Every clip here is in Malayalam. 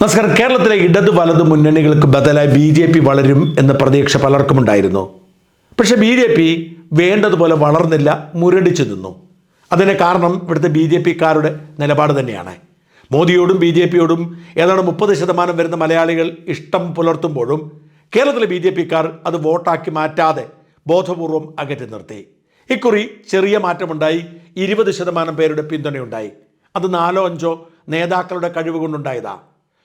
നമസ്കാരം. കേരളത്തിലെ ഇടതു വലതു മുന്നണികൾക്ക് ബദലായി ബി ജെ പി വളരും എന്ന പ്രതീക്ഷ പലർക്കും ഉണ്ടായിരുന്നു. പക്ഷെ ബി ജെ പി വേണ്ടതുപോലെ വളർന്നില്ല മുരടിച്ചു നിന്നു. അതിന് കാരണം ഇവിടുത്തെ ബി ജെ പിക്കാരുടെ നിലപാട് തന്നെയാണ്. മോദിയോടും ബി ജെ പിയോടും ഏതാണ്ട് മുപ്പത് ശതമാനം വരുന്ന മലയാളികൾ ഇഷ്ടം പുലർത്തുമ്പോഴും കേരളത്തിലെ ബി ജെ പിക്കാർ അത് വോട്ടാക്കി മാറ്റാതെ ബോധപൂർവം അകറ്റി നിർത്തി. ഇക്കുറി ചെറിയ മാറ്റമുണ്ടായി. ഇരുപത് ശതമാനം പേരുടെ പിന്തുണയുണ്ടായി. അത് നാലോ അഞ്ചോ നേതാക്കളുടെ കഴിവ് കൊണ്ടുണ്ടായതാ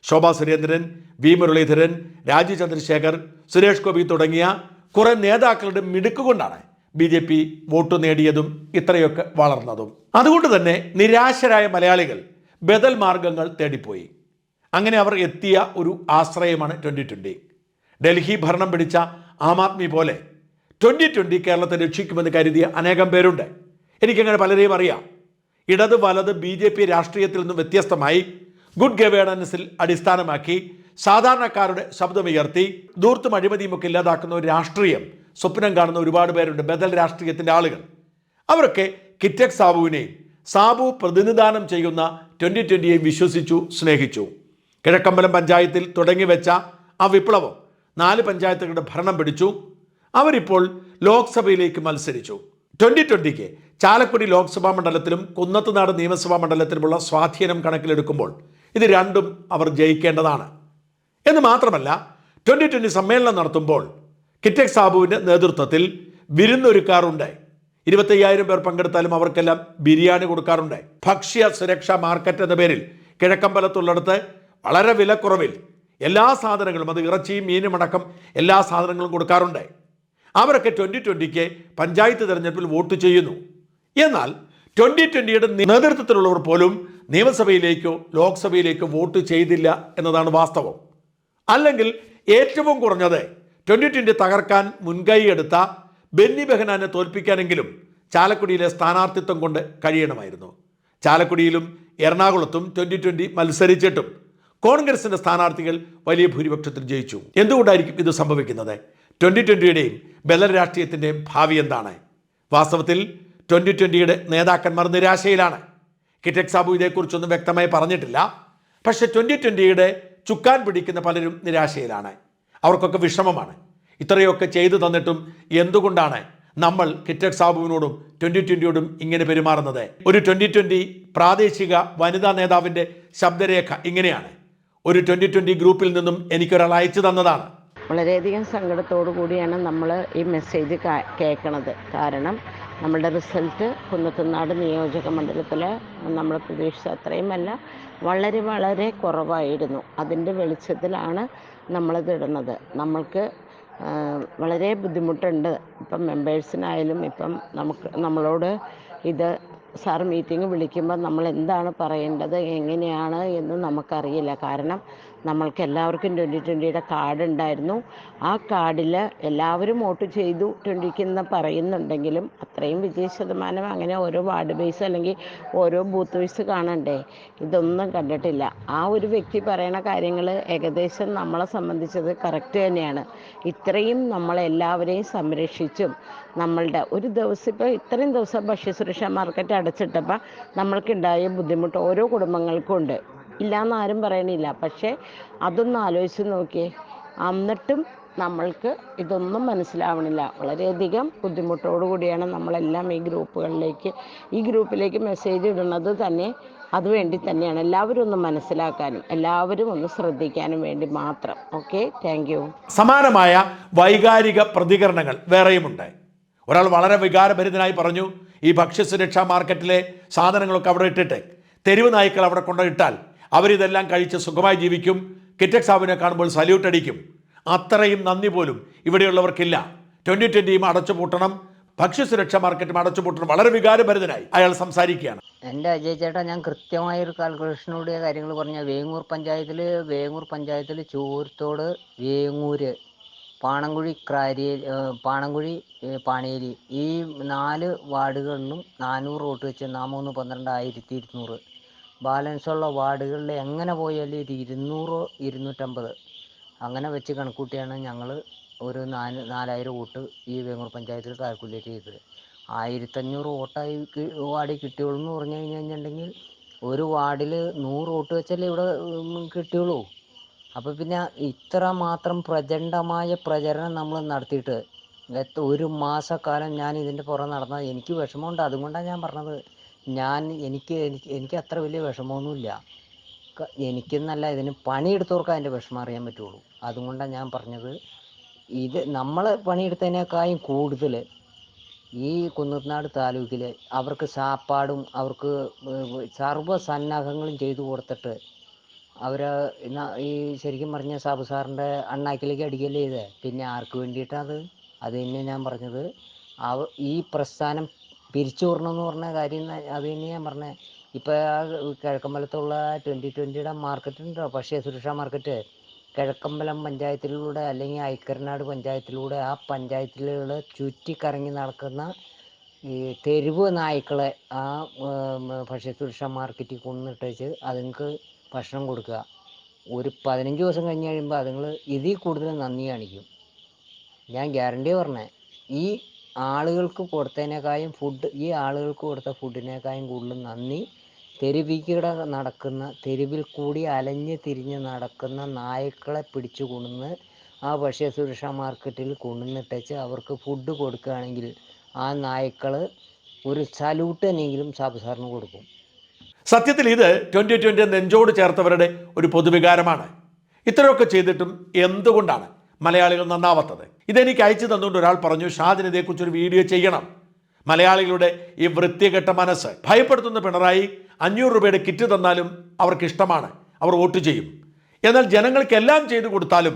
ശോഭാ സുരേന്ദ്രൻ വി മുരളീധരൻ രാജീവ് ചന്ദ്രശേഖർ സുരേഷ് ഗോപി തുടങ്ങിയ കുറെ നേതാക്കളുടെ മിടുക്കുകൊണ്ടാണ് ബി ജെ പി വോട്ട് നേടിയതും ഇത്രയൊക്കെ വളർന്നതും. അതുകൊണ്ട് തന്നെ നിരാശരായ മലയാളികൾ ബദൽ മാർഗങ്ങൾ തേടിപ്പോയി. അങ്ങനെ അവർ എത്തിയ ഒരു ആശ്രയമാണ് ട്വന്റി ട്വന്റി ഡൽഹി ഭരണം പിടിച്ച ആം ആദ്മി പോലെ ട്വന്റി ട്വന്റി കേരളത്തെ രക്ഷിക്കുമെന്ന് കരുതിയ അനേകം പേരുണ്ട്. എനിക്കങ്ങനെ പലരെയും അറിയാം. ഇടത് വലത് ബി രാഷ്ട്രീയത്തിൽ നിന്നും വ്യത്യസ്തമായി ഗുഡ് ഗവേണൻസിൽ അടിസ്ഥാനമാക്കി സാധാരണക്കാരുടെ ശബ്ദമുയർത്തി ദൂർത്തും അഴിമതിയുമൊക്കെ ഇല്ലാതാക്കുന്ന ഒരു രാഷ്ട്രീയം സ്വപ്നം കാണുന്ന ഒരുപാട് പേരുണ്ട് ബദൽ രാഷ്ട്രീയത്തിന്റെ ആളുകൾ. അവരൊക്കെ കിറ്റക് സാബുവിനെയും സാബു പ്രതിനിധാനം ചെയ്യുന്ന ട്വന്റി ട്വന്റിയെയും വിശ്വസിച്ചു സ്നേഹിച്ചു. കിഴക്കമ്പലം പഞ്ചായത്തിൽ തുടങ്ങി വെച്ച ആ വിപ്ലവം നാല് പഞ്ചായത്തുകളുടെ ഭരണം പിടിച്ചു. അവരിപ്പോൾ ലോക്സഭയിലേക്ക് മത്സരിച്ചു. ട്വന്റി ട്വന്റിക്ക് ചാലക്കുടി ലോക്സഭാ മണ്ഡലത്തിലും കുന്നത്തുനാട് നിയമസഭാ മണ്ഡലത്തിലുമുള്ള സ്വാധീനം കണക്കിലെടുക്കുമ്പോൾ ഇത് രണ്ടും അവർ ജയിക്കേണ്ടതാണ്. എന്ന് മാത്രമല്ല ട്വന്റി ട്വന്റി സമ്മേളനം നടത്തുമ്പോൾ കിറ്റക് സാബുവിന്റെ നേതൃത്വത്തിൽ വിരുന്നൊരുക്കാറുണ്ട്. ഇരുപത്തയ്യായിരം പേർ പങ്കെടുത്താലും അവർക്കെല്ലാം ബിരിയാണി കൊടുക്കാറുണ്ട്. ഭക്ഷ്യ സുരക്ഷാ മാർക്കറ്റ് എന്ന പേരിൽ കിഴക്കമ്പലത്തുള്ളിടത്ത് വളരെ വിലക്കുറവിൽ എല്ലാ സാധനങ്ങളും അത് ഇറച്ചിയും മീനും അടക്കം എല്ലാ സാധനങ്ങളും കൊടുക്കാറുണ്ട്. അവരൊക്കെ ട്വന്റി ട്വന്റിക്ക് പഞ്ചായത്ത് തിരഞ്ഞെടുപ്പിൽ വോട്ട് ചെയ്യുന്നു. എന്നാൽ ട്വന്റി ട്വന്റിയുടെ നേതൃത്വത്തിലുള്ളവർ പോലും നിയമസഭയിലേക്കോ ലോക്സഭയിലേക്കോ വോട്ട് ചെയ്തില്ല എന്നതാണ് വാസ്തവം. അല്ലെങ്കിൽ ഏറ്റവും കുറഞ്ഞത് ട്വന്റി ട്വന്റി തകർക്കാൻ മുൻകൈ എടുത്ത ബെന്നി ബെഹനാനെ തോൽപ്പിക്കാനെങ്കിലും ചാലക്കുടിയിലെ സ്ഥാനാർത്ഥിത്വം കൊണ്ട് കഴിയണമായിരുന്നു. ചാലക്കുടിയിലും എറണാകുളത്തും ട്വന്റി ട്വന്റി മത്സരിച്ചിട്ടും കോൺഗ്രസിന്റെ സ്ഥാനാർത്ഥികൾ വലിയ ഭൂരിപക്ഷത്തിൽ ജയിച്ചു. എന്തുകൊണ്ടായിരിക്കും ഇത് സംഭവിക്കുന്നത്? ട്വന്റി ട്വന്റിയുടെയും ബലരാഷ്ട്രീയത്തിന്റെയും ഭാവി എന്താണ്? വാസ്തവത്തിൽ ട്വന്റി ട്വന്റിയുടെ നേതാക്കന്മാർ നിരാശയിലാണ്. കിറ്റക് സാബു ഇതേക്കുറിച്ചൊന്നും വ്യക്തമായി പറഞ്ഞിട്ടില്ല. പക്ഷേ ട്വന്റി ട്വന്റിയുടെ ചുക്കാൻ പിടിക്കുന്ന പലരും നിരാശയിലാണ്. അവർക്കൊക്കെ വിഷമമാണ്. ഇത്രയൊക്കെ ചെയ്തു തന്നിട്ടും എന്തുകൊണ്ടാണ് നമ്മൾ കിറ്റക് സാബുവിനോടും ട്വന്റി ട്വന്റിയോടും ഇങ്ങനെ പെരുമാറുന്നത്? ഒരു ട്വന്റി ട്വന്റി പ്രാദേശിക വനിതാ നേതാവിന്റെ ശബ്ദരേഖ ഇങ്ങനെയാണ്. ഒരു ട്വന്റി ട്വന്റി ഗ്രൂപ്പിൽ നിന്നും എനിക്കൊരാൾ അയച്ചു തന്നതാണ്. വളരെയധികം സങ്കടത്തോടു കൂടിയാണ് നമ്മൾ ഈ മെസ്സേജ് കേൾക്കണത് കാരണം നമ്മളുടെ റിസൾട്ട് കുന്നത്തുനാട് നിയോജക മണ്ഡലത്തിൽ നമ്മൾ പ്രതീക്ഷിച്ച അത്രയുമല്ല വളരെ വളരെ കുറവായിരുന്നു. അതിന്റെ വെളിച്ചത്തിലാണ് നമ്മളിത് ഇടുന്നത്. നമ്മൾക്ക് വളരെ ബുദ്ധിമുട്ടുണ്ട്. ഇപ്പം മെമ്പേഴ്സിനായാലും ഇപ്പം നമുക്ക് നമ്മളോട് ഇത് സാർ മീറ്റിംഗ് വിളിക്കുമ്പോൾ നമ്മൾ എന്താണ് പറയേണ്ടത് എങ്ങനെയാണ് എന്ന് നമുക്കറിയില്ല. കാരണം നമ്മൾക്ക് എല്ലാവർക്കും ട്വന്റി ട്വന്റിയുടെ കാർഡ് ഉണ്ടായിരുന്നു. ആ കാർഡിൽ എല്ലാവരും വോട്ട് ചെയ്തു ട്വന്റിക്ക് എന്ന് പറയുന്നുണ്ടെങ്കിലും അത്രയും വിജയ ശതമാനം അങ്ങനെ ഓരോ വാർഡ് ബേസ് അല്ലെങ്കിൽ ഓരോ ബൂത്ത് വൈസ് കാണണ്ടേ? ഇതൊന്നും കണ്ടിട്ടില്ല. ആ ഒരു വ്യക്തി പറയണ കാര്യങ്ങൾ ഏകദേശം നമ്മളെ സംബന്ധിച്ചത് കറക്റ്റ് തന്നെയാണ്. ഇത്രയും നമ്മളെല്ലാവരെയും സംരക്ഷിച്ചും നമ്മളുടെ ഒരു ദിവസം ഇപ്പോൾ ഇത്രയും ദിവസം ഭക്ഷ്യസുരക്ഷാ മാർക്കറ്റ് അടച്ചിട്ടപ്പോൾ നമ്മൾക്കുണ്ടായ ബുദ്ധിമുട്ട് ഓരോ കുടുംബങ്ങൾക്കും ഉണ്ട്. ഇല്ലയെന്ന് ആരും പറയണില്ല. പക്ഷേ അതൊന്ന് ആലോചിച്ച് നോക്കിയേ. എന്നിട്ടും നമ്മൾക്ക് ഇതൊന്നും മനസ്സിലാവണില്ല. വളരെയധികം കൂടിയാണ് നമ്മളെല്ലാം ഈ ഗ്രൂപ്പുകളിലേക്ക് ഈ ഗ്രൂപ്പിലേക്ക് മെസ്സേജ് ഇടുന്നത് തന്നെ. അതുവേണ്ടി തന്നെയാണ് എല്ലാവരും ഒന്ന് മനസ്സിലാക്കാനും എല്ലാവരും ഒന്ന് ശ്രദ്ധിക്കാനും വേണ്ടി മാത്രം. ഓക്കെ? താങ്ക് യു സമാനമായ വൈകാരിക പ്രതികരണങ്ങൾ വേറെയും ഉണ്ടായി ഒരാൾ വളരെ വികാരഭരിതനായി പറഞ്ഞു ഈ ഭക്ഷ്യസുരക്ഷാ മാർക്കറ്റിലെ സാധനങ്ങളൊക്കെ അവിടെ ഇട്ടിട്ട് തെരുവ് നായ്ക്കൾ അവിടെ കൊണ്ടിട്ടാൽ അവരിതെല്ലാം കഴിച്ച് സുഖമായി ജീവിക്കും. കിറ്റക് സാബിനെ കാണുമ്പോൾ സല്യൂട്ട് അടിക്കും. അത്രയും നന്ദി പോലും ഇവിടെയുള്ളവർക്കില്ല. ട്വന്റി ട്വന്റിയും അടച്ചുപൂട്ടണം. ഭക്ഷ്യസുരക്ഷാ മാർക്കറ്റും അടച്ചുപൂട്ടണം. വളരെ വികാരഭരിതനായി അയാൾ സംസാരിക്കുകയാണ്. എന്റെ അജയ് ചേട്ടാ ഞാൻ കൃത്യമായൊരു കാൽക്കുലേഷനോടെ കാര്യങ്ങൾ പറഞ്ഞ വേങ്ങൂർ പഞ്ചായത്തിൽ വേങ്ങൂർ പഞ്ചായത്തിൽ ചൂരത്തോട് വേങ്ങൂര്. പാണങ്കുഴി ക്രാരിയേരി പാണങ്കുഴി പാണേരി ഈ നാല് വാർഡുകളിലും നാനൂറ് വോട്ട് വെച്ച് നാമൂന്ന് പന്ത്രണ്ട് ആയിരത്തി ഇരുന്നൂറ്. ബാലൻസ് ഉള്ള വാർഡുകളിൽ എങ്ങനെ പോയാലും ഒരു ഇരുന്നൂറ് ഇരുന്നൂറ്റമ്പത്. അങ്ങനെ വെച്ച് കണക്കൂട്ടിയാണ് ഞങ്ങൾ ഒരു നാല് നാലായിരം വോട്ട് ഈ വേങ്ങൂർ പഞ്ചായത്തിൽ കാൽക്കുലേറ്റ് ചെയ്തത്. ആയിരത്തഞ്ഞൂറ് വോട്ടായി വാർഡിൽ കിട്ടിയുള്ളൂ എന്ന് പറഞ്ഞു കഴിഞ്ഞിട്ടുണ്ടെങ്കിൽ ഒരു വാർഡിൽ നൂറ് വോട്ട് വെച്ചല്ലേ ഇവിടെ കിട്ടിയുള്ളൂ അപ്പോൾ പിന്നെ ഇത്ര മാത്രം പ്രചണ്ഡമായ പ്രചരണം നമ്മൾ നടത്തിയിട്ട് ഒരു മാസക്കാലം ഞാൻ ഇതിന്റെ പുറം നടന്നാൽ എനിക്ക് വിഷമമുണ്ട്. അതുകൊണ്ടാണ് ഞാൻ പറഞ്ഞത്. ഞാൻ എനിക്ക് എനിക്ക് എനിക്ക് അത്ര വലിയ വിഷമമൊന്നുമില്ല. എനിക്കെന്നല്ല ഇതിന് പണിയെടുത്തവർക്ക് അതിന്റെ വിഷമം അറിയാൻ പറ്റുള്ളൂ. അതുകൊണ്ടാണ് ഞാൻ പറഞ്ഞത്. ഇത് നമ്മൾ പണിയെടുത്തതിനേക്കാളും കൂടുതൽ ഈ കുന്നത്തനാട് താലൂക്കിൽ അവർക്ക് സാപ്പാടും അവർക്ക് സർവ സന്നാഹങ്ങളും ചെയ്തു കൊടുത്തിട്ട് അവർ ഈ ശരിക്കും പറഞ്ഞ സാബു സാറിന്റെ അണ്ണാക്കിലേക്ക് അടിക്കല്ലേ ചെയ്തേ? പിന്നെ ആർക്ക് വേണ്ടിയിട്ടാണ് അത്? തന്നെ ഞാൻ പറഞ്ഞത്. അവ ഈ പ്രസ്ഥാനം പിരിച്ചു വിടണമെന്ന് പറഞ്ഞ കാര്യം അത് തന്നെ ഞാൻ പറഞ്ഞേ. ഇപ്പോൾ ആ കിഴക്കമ്പലത്തുള്ള ട്വന്റി ട്വന്റിയുടെ മാർക്കറ്റ് ഉണ്ടോ പക്ഷേ സുരക്ഷാ മാർക്കറ്റ് കിഴക്കമ്പലം പഞ്ചായത്തിലൂടെ അല്ലെങ്കിൽ ഐക്കരനാട് പഞ്ചായത്തിലൂടെ ആ പഞ്ചായത്തിലുള്ള ചുറ്റിക്കറങ്ങി നടക്കുന്ന ഈ തെരുവ് നായ്ക്കളെ ആ ഭക്ഷ്യസുരക്ഷാ മാർക്കറ്റിൽ കൊണ്ടിട്ടേച്ച് അതുങ്ങൾക്ക് ഭക്ഷണം കൊടുക്കുക. ഒരു പതിനഞ്ച് ദിവസം കഴിഞ്ഞ് കഴിയുമ്പോൾ അതുങ്ങൾ ഇതിൽ കൂടുതൽ നന്ദി കാണിക്കും. ഞാൻ ഗ്യാരണ്ടി പറഞ്ഞേ. ഈ ആളുകൾക്ക് കൊടുത്തതിനേക്കാളും ഫുഡ് ഈ ആളുകൾക്ക് കൊടുത്ത ഫുഡിനേക്കാളും കൂടുതൽ നന്ദി. തെരുവിലൂടെ നടക്കുന്ന തെരുവിൽ കൂടി അലഞ്ഞ് തിരിഞ്ഞ് നടക്കുന്ന നായ്ക്കളെ പിടിച്ചു കൊണ്ടുവന്ന് ആ ഭക്ഷ്യ സുരക്ഷാ മാർക്കറ്റിൽ കൊണ്ടുവന്നിട്ടേച്ച് അവർക്ക് ഫുഡ് കൊടുക്കുകയാണെങ്കിൽ ആ നായ്ക്കൾ ഒരു സല്യൂട്ട് തന്നെയെങ്കിലും സാബു സാറിന് കൊടുക്കും. സത്യത്തിൽ ഇത് ട്വന്റി ട്വന്റി നെഞ്ചോട് ചേർത്തവരുടെ ഒരു പൊതുവികാരമാണ്. ഇത്രയൊക്കെ ചെയ്തിട്ടും എന്തുകൊണ്ടാണ് മലയാളികൾ നന്നാവാത്തത്? ഇതെനിക്ക് അയച്ചു തന്നുകൊണ്ട് ഒരാൾ പറഞ്ഞു ഷാജിന് ഇതേക്കുറിച്ചൊരു വീഡിയോ ചെയ്യണം. മലയാളികളുടെ ഈ വൃത്തികെട്ട മനസ്സ് ഭയപ്പെടുത്തുന്ന പിണറായി അഞ്ഞൂറ് രൂപയുടെ കിറ്റ് തന്നാലും അവർക്ക് ഇഷ്ടമാണ് അവർ വോട്ട് ചെയ്യും. എന്നാൽ ജനങ്ങൾക്ക് എല്ലാം ചെയ്തു കൊടുത്താലും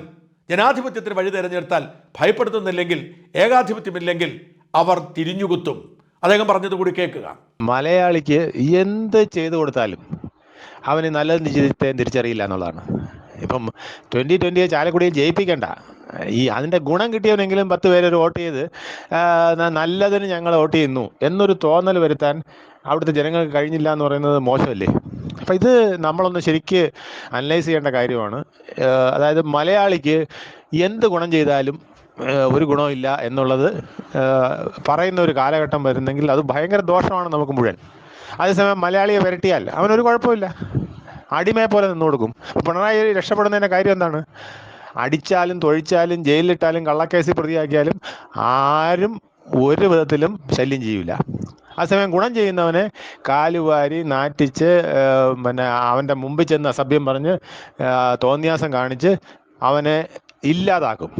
ജനാധിപത്യത്തിന് വഴി തിരഞ്ഞെടുത്താൽ ഭയപ്പെടുത്തുന്നില്ലെങ്കിൽ ഏകാധിപത്യമില്ലെങ്കിൽ അവർ തിരിഞ്ഞുകുത്തും. അദ്ദേഹം പറഞ്ഞത് കൂടി കേൾക്കുക. മലയാളിക്ക് എന്ത് ചെയ്തു കൊടുത്താലും അവന് നല്ല ചീത്ത തിരിച്ചറിയില്ല എന്നുള്ളതാണ്. ഇപ്പം ട്വന്റി ട്വന്റിയെ ചാലക്കുടിയിൽ ജയിപ്പിക്കണ്ട. ഈ അതിന്റെ ഗുണം കിട്ടിയവനെങ്കിലും പത്ത് പേര് ഒരു വോട്ട് ചെയ്ത് നല്ലതിന് ഞങ്ങൾ വോട്ട് ചെയ്യുന്നു എന്നൊരു തോന്നൽ വരുത്താൻ അവിടുത്തെ ജനങ്ങൾക്ക് കഴിഞ്ഞില്ല എന്ന് പറയുന്നത് മോശമല്ലേ? അപ്പം ഇത് നമ്മളൊന്ന് ശരിക്ക് അനലൈസ് ചെയ്യേണ്ട കാര്യമാണ്. അതായത് മലയാളിക്ക് എന്ത് ഗുണം ചെയ്താലും ഒരു ഗുണമില്ല എന്നുള്ളത് പറയുന്ന ഒരു കാലഘട്ടം വരുന്നെങ്കിൽ അത് ഭയങ്കര ദോഷമാണ് നമുക്ക് മുഴുവൻ. അതേസമയം മലയാളിയെ വരട്ടിയാൽ അവനൊരു കുഴപ്പമില്ല. അടിമയെ പോലെ നിന്നു കൊടുക്കും. പിണറായി രക്ഷപ്പെടുന്നതിന്റെ കാര്യം എന്താണ്? അടിച്ചാലും തൊഴിച്ചാലും ജയിലിലിട്ടാലും കള്ളക്കേസിൽ പ്രതിയാക്കിയാലും ആരും ഒരു വിധത്തിലും ശല്യം ചെയ്യില്ല അതേസമയം ഗുണം ചെയ്യുന്നവനെ കാലുവാരി നാറ്റിച്ച് പിന്നെ അവന്റെ മുമ്പിൽ ചെന്ന് അസഭ്യം പറഞ്ഞ് തോന്നിയാസം കാണിച്ച് അവനെ ഇല്ലാതാക്കും.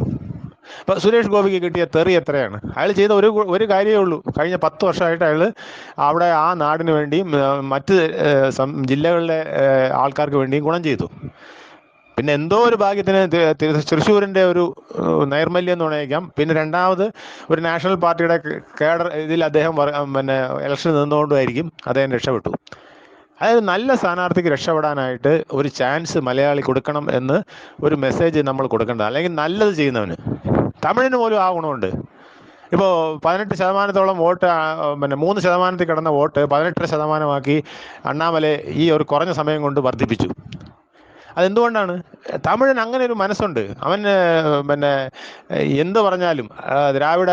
ഇപ്പൊ സുരേഷ് ഗോപിക്ക് കിട്ടിയ തെറി എത്രയാണ്? അയാൾ ചെയ്ത ഒരു ഒരു കാര്യമേ ഉള്ളൂ. കഴിഞ്ഞ പത്ത് വർഷമായിട്ട് അയാൾ അവിടെ ആ നാടിന് വേണ്ടിയും മറ്റ് ജില്ലകളിലെ ആൾക്കാർക്ക് വേണ്ടിയും ഗുണം ചെയ്തു. പിന്നെ എന്തോ ഒരു ഭാഗ്യത്തിന് തൃശ്ശൂരിന്റെ ഒരു നൈർമല്യം എന്ന് പറഞ്ഞേക്കാം പിന്നെ രണ്ടാമത് ഒരു നാഷണൽ പാർട്ടിയുടെ കേഡർ ഇതിൽ അദ്ദേഹം പിന്നെ ഇലക്ഷൻ നിന്നുകൊണ്ടായിരിക്കും അദ്ദേഹം രക്ഷപ്പെട്ടു. അതായത് നല്ല സ്ഥാനാർത്ഥിക്ക് രക്ഷപ്പെടാനായിട്ട് ഒരു ചാൻസ് മലയാളി കൊടുക്കണം എന്ന് ഒരു മെസ്സേജ് നമ്മൾ കൊടുക്കേണ്ടത് അല്ലെങ്കിൽ നല്ലത് ചെയ്യുന്നവന്. തമിഴിന് പോലും ആ ഗുണമുണ്ട്. ഇപ്പോൾ പതിനെട്ട് ശതമാനത്തോളം വോട്ട് പിന്നെ മൂന്ന് ശതമാനത്തിൽ കിടന്ന വോട്ട് പതിനെട്ടര ശതമാനമാക്കി അണ്ണാമലെ ഈ ഒരു കുറഞ്ഞ സമയം കൊണ്ട് വർദ്ധിപ്പിച്ചു. അതെന്തുകൊണ്ടാണ്? തമിഴൻ അങ്ങനെ ഒരു മനസ്സുണ്ട്. അവൻ പിന്നെ എന്ത് പറഞ്ഞാലും ദ്രാവിഡ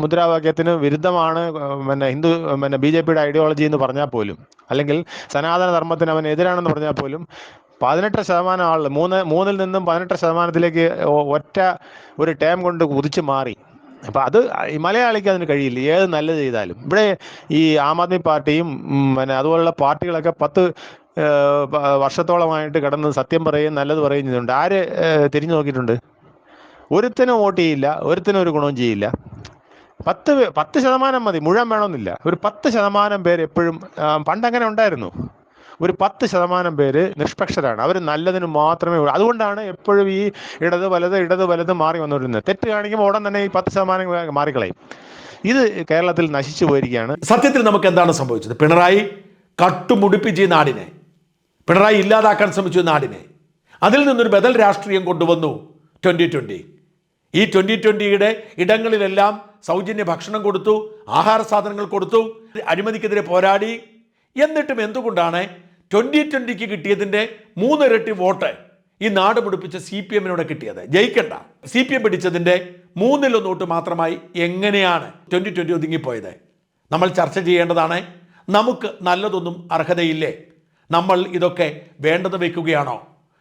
മുദ്രാവാക്യത്തിന് വിരുദ്ധമാണ് പിന്നെ ഹിന്ദു പിന്നെ ബി ജെ പിയുടെ ഐഡിയോളജി എന്ന് പറഞ്ഞാൽ പോലും. അല്ലെങ്കിൽ സനാതന ധർമ്മത്തിന് അവൻ എതിരാണെന്ന് പറഞ്ഞാൽ പോലും പതിനെട്ട് ശതമാനം ആളുകൾ മൂന്ന് മൂന്നിൽ നിന്നും പതിനെട്ട് ശതമാനത്തിലേക്ക് ഒറ്റ ഒരു ടേം കൊണ്ട് കുതിച്ചു മാറി. അപ്പം അത് മലയാളിക്ക് അതിന് കഴിയില്ല. ഏത് നല്ലത് ചെയ്താലും. ഇവിടെ ഈ ആം ആദ്മി പാർട്ടിയും പിന്നെ അതുപോലുള്ള പാർട്ടികളൊക്കെ പത്ത് വർഷത്തോളമായിട്ട് കിടന്ന് സത്യം പറയുകയും നല്ലത് പറയുകയും ചെയ്യുന്നുണ്ട്. ആര് തിരിഞ്ഞു നോക്കിയിട്ടുണ്ട്? ഒരുത്തിനും വോട്ട് ചെയ്യില്ല. ഒരുത്തിനും ഒരു ഗുണവും ചെയ്യില്ല. പത്ത് പത്ത് ശതമാനം മതി. മുഴുവൻ വേണമെന്നില്ല. ഒരു പത്ത് ശതമാനം പേര് എപ്പോഴും പണ്ടങ്ങനെ ഉണ്ടായിരുന്നു. ഒരു പത്ത് ശതമാനം പേര് നിഷ്പക്ഷരാണ്. അവർ നല്ലതിന് മാത്രമേ ഉള്ളൂ. അതുകൊണ്ടാണ് എപ്പോഴും ഈ ഇടത് വലത് ഇടത് വലത് മാറി വന്നുകൊണ്ടിരുന്നത് തെറ്റ് കാണിക്കുമ്പോൾ ഉടൻ തന്നെ ഈ പത്ത് ശതമാനം മാറിക്കളയും. ഇത് കേരളത്തിൽ നശിച്ചു പോയിരിക്കുകയാണ്. സത്യത്തിൽ നമുക്ക് എന്താണ് സംഭവിച്ചത്? പിണറായി കട്ടുമുടിപ്പിച്ച് ഈ നാടിനെ. പിണറായി ഇല്ലാതാക്കാൻ ശ്രമിച്ചു നാടിനെ. അതിൽ നിന്നൊരു ബദൽ രാഷ്ട്രീയം കൊണ്ടുവന്നു ട്വന്റി ട്വന്റി ഈ ട്വന്റി ട്വന്റിയുടെ ഇടങ്ങളിലെല്ലാം സൗജന്യ ഭക്ഷണം കൊടുത്തു ആഹാര സാധനങ്ങൾ കൊടുത്തു അഴിമതിക്കെതിരെ പോരാടി. എന്നിട്ടും എന്തുകൊണ്ടാണ് ട്വന്റി ട്വന്റിക്ക് കിട്ടിയതിന്റെ മൂന്നിരട്ടി വോട്ട് ഈ നാട് പിടിപ്പിച്ച സി പി എമ്മിനോട് കിട്ടിയത്. ജയിക്കണ്ട. സി പി എം പിടിച്ചതിന്റെ മൂന്നിലൊന്ന് വോട്ട് മാത്രമായി എങ്ങനെയാണ് ട്വന്റി ട്വന്റി ഒതുങ്ങിപ്പോയത്? നമ്മൾ ചർച്ച ചെയ്യേണ്ടതാണ് നമുക്ക് നല്ലതൊന്നും അർഹതയില്ലേ? നമ്മൾ ഇതൊക്കെ വേണ്ടത് വെക്കുകയാണോ?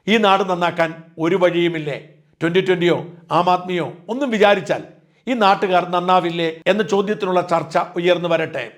ഈ നാട് നന്നാക്കാൻ ഒരു വഴിയുമില്ലേ? ട്വന്റി ട്വന്റിയോ ആം ആദ്മിയോ ഒന്നും വിചാരിച്ചാൽ ഈ നാട്ടുകാർ നന്നാവില്ലേ എന്ന ചോദ്യത്തിനുള്ള ചർച്ച ഉയർന്നു വരട്ടെ.